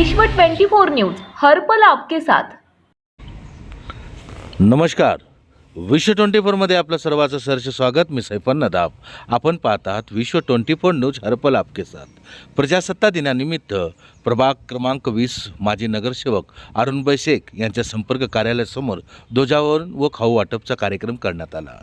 विश्व 24 न्यूज हर्पल आपके साथ. नमस्कार. विश्व ट्वेंटी फोरमध्ये आपलं सर्वांचं सहर्ष स्वागत. मी सैफन नदाब. आपण पाहत आहात विश्व ट्वेंटी फोर न्यूज हरपल आपके साथ. प्रजासत्ता दिनानिमित्त प्रभाग क्रमांक वीस माजी नगरसेवक अरुणभाई शेख यांच्या संपर्क कार्यालयासमोर ध्वजारोहण व खाऊ वाटपचा कार्यक्रम करण्यात आला.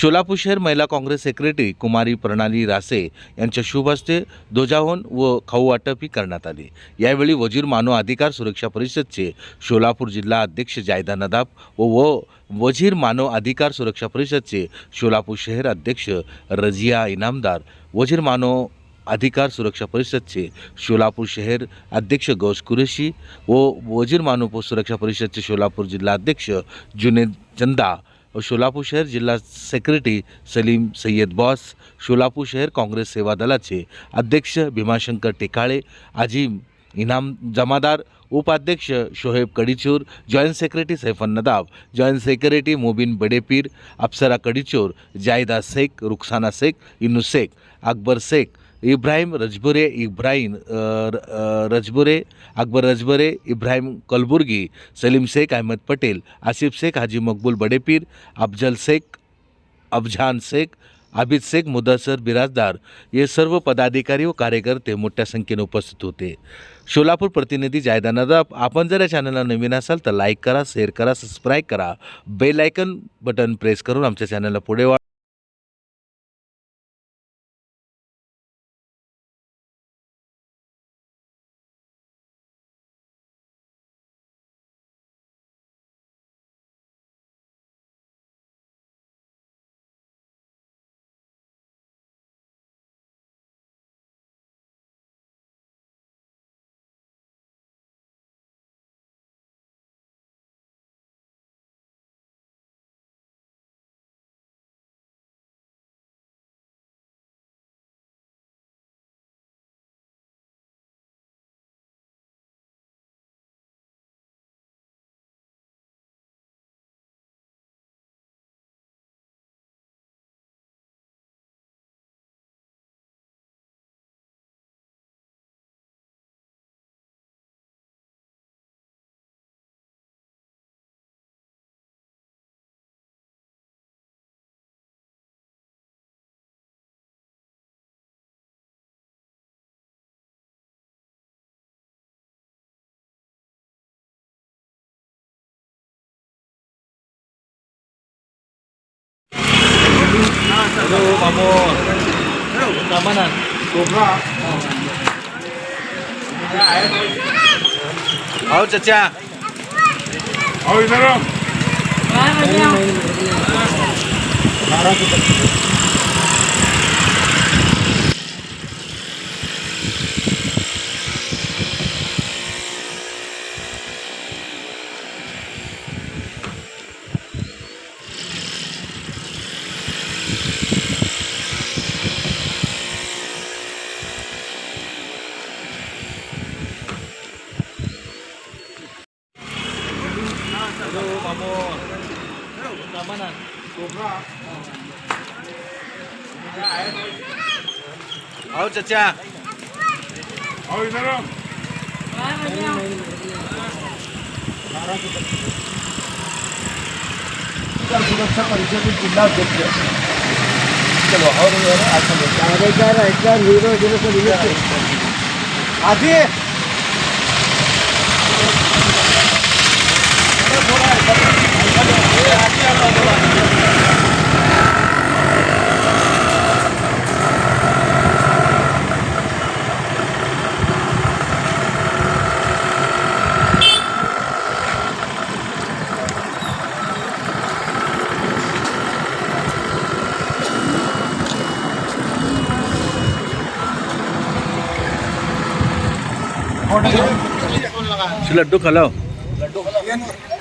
सोलापूर शहर महिला काँग्रेस सेक्रेटरी कुमारी प्रणाली रासे यांच्या शुभ हस्ते ध्वजारोहण व खाऊ वाटपही करण्यात आले. यावेळी वजीर मानव अधिकार सुरक्षा परिषदचे सोलापूर जिल्हा अध्यक्ष जायदा नदाब व व वजीर मानव अधिकार सुरक्षा परिषदचे सोलापूर शहर अध्यक्ष रजिया इनामदार वजीर मानव अधिकार सुरक्षा परिषदचे सोलापूर शहर अध्यक्ष गौस कुरेशी व वजीर मानव सुरक्षा परिषदचे सोलापूर जिल्हा अध्यक्ष जुनेद चंदा सोलापूर शहर जिल्हा सेक्रेटरी सलीम सय्यद बॉस सोलापूर शहर काँग्रेस सेवा दलाचे अध्यक्ष भीमाशंकर टेकाळे आजिम इनाम जमादार उपाध्यक्ष Shoaib Kadichur joint secretary Saifan Nadab joint secretary Mobin Badepir Apsara Kadichor Zaida Shaikh Rukhsana Shaikh इनू शेख अकबर शेख इब्राहिम रजबुरे इब्राहिम र- रजबुरे अकबर रजबुरे इब्राहिम कलबुर्गी सलीम शेख अहमद पटेल आसिफ शेख हाजी मकबूल बडेपीर अफजल शेख अफजान शेख आबिद शेख मुदसर बिराजदार हे सर्व पदाधिकारी व कार्यकर्ते मोठ्या संख्येने उपस्थित होते. सोलापूर प्रतिनिधी जायदान नदाब आपण जर या चॅनलला नवीन असाल तर लाईक करा शेअर करा सबस्क्राईब करा. बेल आयकन बटन प्रेस करून आमच्या चॅनलला पुढे वा हो चचा आओ इधर आओ हो चचा आओ इधर आओ सुरक्षा परिषदेचे जिल्हाध्यक्ष चलो और आधी लड्डू खिलाओ ये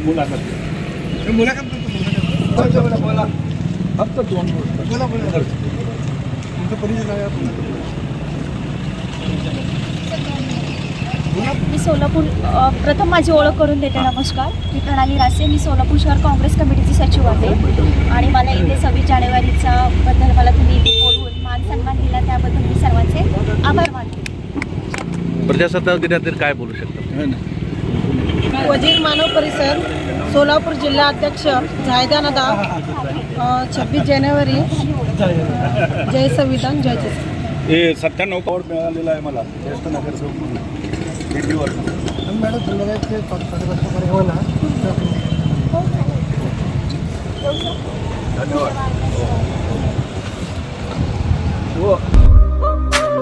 काढ, तू राहू दे. मुलाखत बोला, बोला, बोला. फक्त दोन गोष्ट. मी सोलापूर प्रथम माझी ओळख करून देते नमस्कार. मी प्रणाली रासे मी सोलापूर शहर काँग्रेस कमिटीची सचिव आहे. आणि मला इथे सव्वीस जानेवारीचा बद्दल मला तुम्ही इथे बोलवून मान सन्मान दिला त्याबद्दल मी सर्वांचे आभार मानते. प्रजासत्ताक दिनातील काय बोलू शकता? वजीर मानव परिसर सोलापूर जिल्हा अध्यक्ष झायदा नदाब छब्बीस जानेवारी. जय संविधान जय जय. हे सत्त्याण्णव अवॉर्ड मिळालेला आहे मला ज्येष्ठ नगरसेवक म्हणून. भेटीवर धन्यवाद.